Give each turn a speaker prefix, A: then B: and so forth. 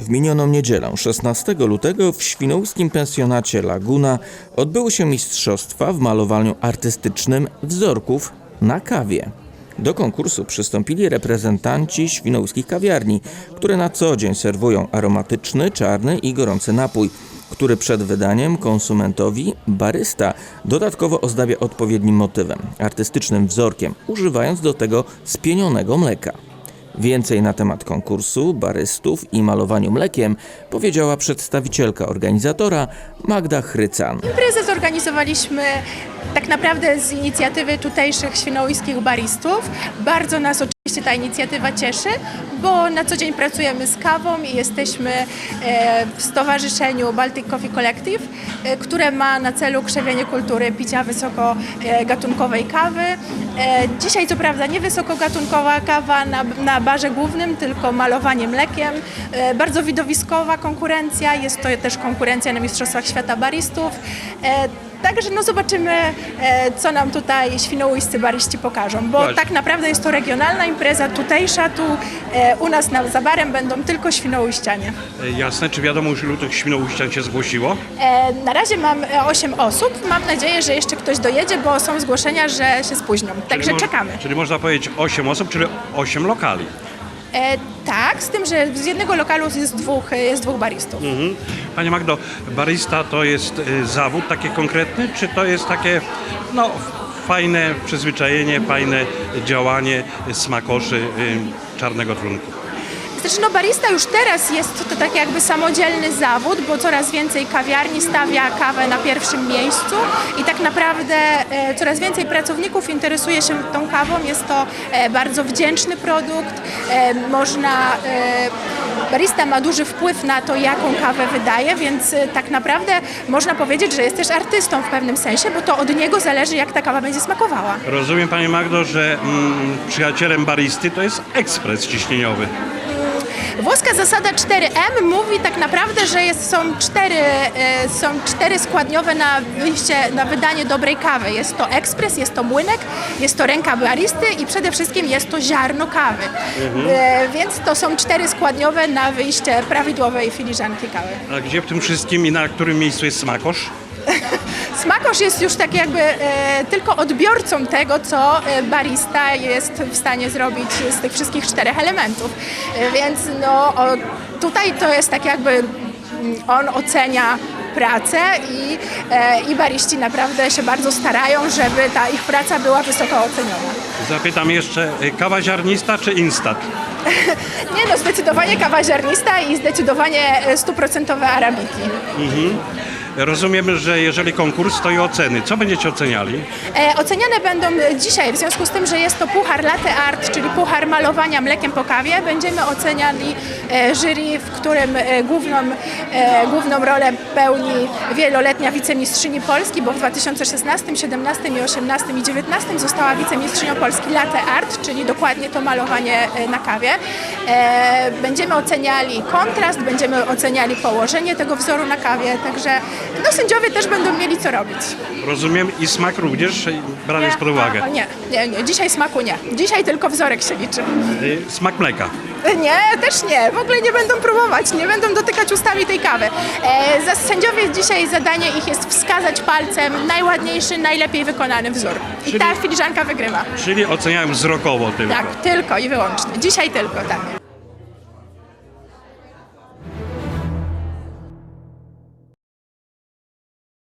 A: W minioną niedzielę, 16 lutego, w świnoujskim pensjonacie Laguna odbyły się mistrzostwa w malowaniu artystycznym wzorków na kawie. Do konkursu przystąpili reprezentanci świnoujskich kawiarni, które na co dzień serwują aromatyczny, czarny i gorący napój, który przed wydaniem konsumentowi barysta dodatkowo ozdabia odpowiednim motywem, artystycznym wzorkiem, używając do tego spienionego mleka. Więcej na temat konkursu, barystów i malowaniu mlekiem powiedziała przedstawicielka organizatora Magda Chrycan.
B: Imprezę zorganizowaliśmy tak naprawdę z inicjatywy tutejszych świnoujskich baristów. Bardzo nas oczywiście ta inicjatywa cieszy, bo na co dzień pracujemy z kawą i jesteśmy e, w stowarzyszeniu Baltic Coffee Collective, e, które ma na celu krzewienie kultury picia wysokogatunkowej kawy. E, Dzisiaj co prawda nie wysokogatunkowa kawa na, na barze głównym, tylko malowanie mlekiem. Bardzo widowiskowa konkurencja, jest to też konkurencja na Mistrzostwach Świata Baristów. E, Także no zobaczymy, e, co nam tutaj świnoujscy baryści pokażą, bo
C: Właśnie.
B: tak naprawdę jest to regionalna impreza tutejsza, tu e, u nas na, za barem będą tylko świnoujścianie.
C: Jasne, czy wiadomo już ilu tych świnoujścian się zgłosiło?
B: Na razie mam e, 8 osób, mam nadzieję, że jeszcze ktoś dojedzie, bo są zgłoszenia, że się spóźnią, także
C: Czyli
B: czekamy.
C: Czyli można powiedzieć 8 osób, czyli 8 lokali.
B: E, Tak, z tym, że z jednego lokalu jest dwóch, e, jest dwóch baristów.
C: Mhm. Panie Magdo, barista to jest y, zawód taki konkretny, czy to jest takie no, fajne przyzwyczajenie, fajne działanie smakoszy y, czarnego trunku?
B: Znaczy, no barista już teraz jest to tak jakby samodzielny zawód, bo coraz więcej kawiarni stawia kawę na pierwszym miejscu i tak naprawdę e, coraz więcej pracowników interesuje się tą kawą. Jest to e, bardzo wdzięczny produkt. E, można, barista ma duży wpływ na to, jaką kawę wydaje, więc tak naprawdę można powiedzieć, że jest też artystą w pewnym sensie, bo to od niego zależy, jak ta kawa będzie smakowała.
C: Rozumiem, Panie Magdo, że mm, przyjacielem baristy to jest ekspres ciśnieniowy.
B: Włoska zasada 4M mówi tak naprawdę, że jest, są, cztery, e, są cztery składniowe na wyjście, na wydanie dobrej kawy. Jest to ekspres, jest to młynek, jest to ręka baristy i przede wszystkim jest to ziarno kawy. E, więc to są cztery składniowe na wyjście prawidłowej filiżanki kawy.
C: A gdzie w tym wszystkim i na którym miejscu jest smakosz?
B: Smakosz jest już tak jakby e, tylko odbiorcą tego, co e, barista jest w stanie zrobić z tych wszystkich czterech elementów. E, więc no, o, tutaj to jest tak jakby mm, on ocenia pracę i, e, i bariści naprawdę się bardzo starają, żeby ta ich praca była wysoko oceniona.
C: Zapytam jeszcze, y, kawa ziarnista czy instat?
B: Nie no, zdecydowanie kawa ziarnista i zdecydowanie e, stuprocentowe arabiki.
C: Rozumiem, że jeżeli konkurs, to i oceny. Co będziecie oceniali?
B: E, oceniane będą dzisiaj, w związku z tym, że jest to puchar latte art, czyli puchar malowania mlekiem po kawie, będziemy oceniali e, jury, w którym e, główną, e, główną rolę pełni wieloletnia wicemistrzyni Polski, bo w 2016, 17 i 18 i 19 została wicemistrzynią Polski latte art, czyli dokładnie to malowanie e, na kawie. E, będziemy oceniali kontrast, będziemy oceniali położenie tego wzoru na kawie, także no, sędziowie też będą mieli co robić.
C: Rozumiem i smak również y, brany jest pod uwagę.
B: A, nie, nie, nie, dzisiaj smaku nie. Dzisiaj tylko wzorek się liczy.
C: Y, Smak mleka.
B: Nie, też nie. W ogóle nie będą próbować, nie będą dotykać ustami tej kawy. E, za sędziowie dzisiaj zadanie ich jest wskazać palcem najładniejszy, najlepiej wykonany wzór. I
C: Czyli-
B: ta filiżanka wygrywa.
C: Czyli oceniałem wzrokowo tylko.
B: Tak, tylko i wyłącznie. Dzisiaj tylko, tak.